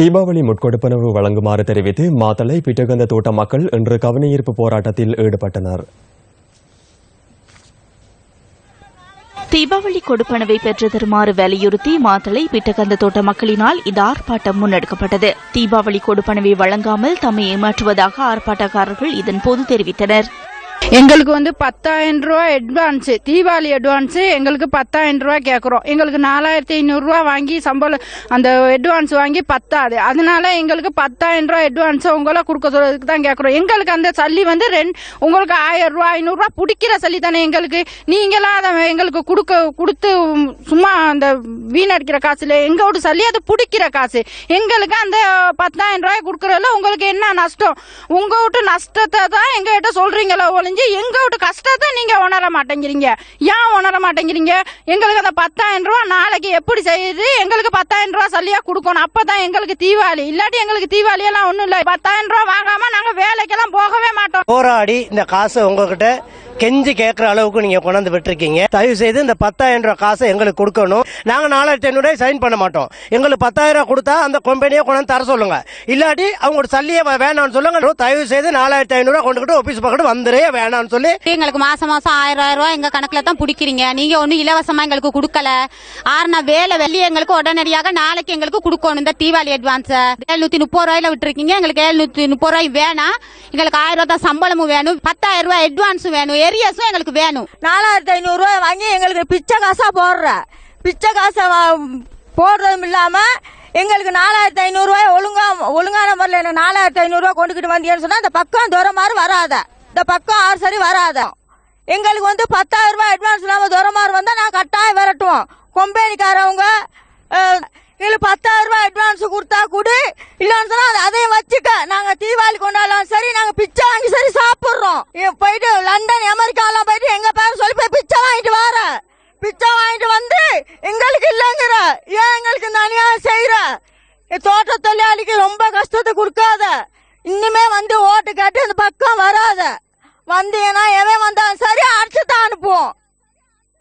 தீபாவளி முட்கொடுப்பனவு வழங்குமாறு தெரிவித்து மாத்தளை பிட்டகந்த தோட்ட மக்கள் இன்று கவனஈர்ப்பு போராட்டத்தில் ஈடுபட்டனர். தீபாவளி கொடுப்பனவை பெற்று தருமாறு வலியுறுத்தி மாத்தளை பிட்டகந்த தோட்ட மக்களினால் இந்த ஆர்ப்பாட்டம் முன்னெடுக்கப்பட்டது. தீபாவளி கொடுப்பனவை வழங்காமல் தம்மை ஏமாற்றுவதாக ஆர்ப்பாட்டக்காரர்கள் இதன்போது தெரிவித்தனர். எங்களுக்கு வந்து பத்தாயிரம் ரூபா அட்வான்ஸு தீபாவளி அட்வான்ஸு எங்களுக்கு பத்தாயிரம் ரூபா கேட்குறோம் எங்களுக்கு நாலாயிரத்தி ஐநூறுரூவா வாங்கி சம்பளம் அந்த அட்வான்ஸ் வாங்கி பத்தாது. அதனால எங்களுக்கு பத்தாயிரம் ரூபா அட்வான்ஸை உங்களை கொடுக்க சொல்றதுக்கு தான் கேட்குறோம் எங்களுக்கு அந்த சல்லி வந்து ரெண்டு உங்களுக்கு ஆயிரம் ரூபா ஐநூறுரூவா பிடிக்கிற சல்லி தானே எங்களுக்கு. நீங்களாம் அதை எங்களுக்கு கொடுக்க கொடுத்து சும்மா அந்த வீணடிக்கிற காசுல எங்களோட சல்லி அது பிடிக்கிற காசு. எங்களுக்கு அந்த பத்தாயிரம் ரூபாய் கொடுக்குறதுல உங்களுக்கு என்ன நஷ்டம்? உங்க வீட்டு நஷ்டத்தை தான் எங்க சொல்கிறீங்களோ சொல்றீங்களா ஒழிஞ்சு எங்க வீட்டு கஷ்டத்தை நீங்க உணர மாட்டேங்கிறீங்க? ஏன் உணர மாட்டேங்கிறீங்க? எங்களுக்கு அந்த பத்தாயிரம் ரூபா நாளைக்கு எப்படி செய்யுது? எங்களுக்கு பத்தாயிரம் ரூபா சல்லியா கொடுக்கணும். அப்பதான் எங்களுக்கு தீபாவளி. இல்லாட்டி எங்களுக்கு தீபாவளி எல்லாம் ஒண்ணும் இல்லை. பத்தாயிரம் ரூபாய் வாங்காம நாங்க வேலைக்கெல்லாம் போகவே மாட்டோம். போராடி இந்த காசை உங்ககிட்ட கெஞ்சி கேட்கற அளவுக்கு நீங்க கொண்டாந்து விட்டுருக்கீங்க. தயவு செய்து இந்த பத்தாயிரம் ரூபாய் காசை எங்களுக்கு கொடுக்கணும். நாங்க நாலாயிரத்தி ஐநூறு சைன் பண்ண மாட்டோம். எங்களுக்கு பத்தாயிரம் ரூபாய் கொடுத்தா அந்த கம்பெனியை கொண்டாந்து தர சொல்லுங்க. இல்லாட்டி அவங்களோட சல்லியை வேணாம்னு சொல்லுங்க. தயவு செய்து நாலாயிரத்தி ஐநூறு ரூபாய் கொண்டுகிட்டு ஆபீஸ் பக்கத்து வந்துரே வேணாம்னு சொல்லி. எங்களுக்கு மாசம் மாசம் ஆயிரம் ஆயிரம் ரூபாய் எங்க கணக்குல தான் பிடிக்கிறீங்க. நீங்க ஒன்றும் இலவசமா எங்களுக்கு கொடுக்கல. ஆறுனா வேலை வெள்ளி எங்களுக்கு உடனடியாக நாளைக்கு எங்களுக்கு கொடுக்கணும். இந்த தீபாவளி அட்வான்ஸ் எழுநூத்தி முப்பது ரூபாயில விட்டுருக்கீங்க. எங்களுக்கு எழுநூத்தி முப்பது ரூபாய் வேணாம். எங்களுக்கு ஆயிரம் ரூபாய் தான் சம்பளமும் வேணும். பத்தாயிரம் ரூபாய் அட்வான்ஸும் வேணும். ஏரியாஸும் எங்களுக்கு வேணும். நாலாயிரத்தி ஐநூறு ரூபாய் வாங்கி எங்களுக்கு பிச்சை காசா போடுற. பிச்சை காசை போடுறதும் இல்லாம எங்களுக்கு நாலாயிரத்தி ஐநூறுரூவாய் ஒழுங்கா ஒழுங்கான முறையில் எனக்கு நாலாயிரத்தி ஐநூறுரூவா கொண்டுக்கிட்டு வந்தீங்கன்னு சொன்னால் இந்த பக்கம் தூரம் மாதிரி வராத. இந்த பக்கம் ஆறு சரி வராத. எங்களுக்கு வந்து பத்தாயிரம் ரூபாய் அட்வான்ஸ் இல்லாமல் தூரம் மாதிரி வந்தால் நான் கட்டாயம் விரட்டுவோம். கொம்பேனிக்காரவங்க அஹ், எங்களுக்கு பத்தாயிரம் ரூபாய் அட்வான்ஸ் கொடுத்தா கொடு இல்லைன்னு சொன்னா அதை- அதையும் வச்சுக்க நாங்க தீபாவளி கொண்டாடலாம் சரி நாங்க பிச்சை வாங்கி சரி சாப்பிடுறோம் இ- போயிட்டு லண்டன் அமெரிக்காலாம் போயிட்டு எங்க பேர் சொல்லி போய் பிச்சை வாங்கிட்டு வர பிச்சை வாங்கிட்டு வந்து எங்களுக்கு இல்லைங்கிற ஏன் எங்களுக்கு இந்த அநியாயம் செய்யற தோட்ட தொழிலாளிக்கு ரொம்ப கஷ்டத்தை கொடுக்காத. இன்னுமே வந்து ஓட்டு கேட்டு இந்த பக்கம் வராத. வந்தீங்கன்னா எவன் வந்தாலும் சரி அடிச்சு தான் அனுப்புவோம்.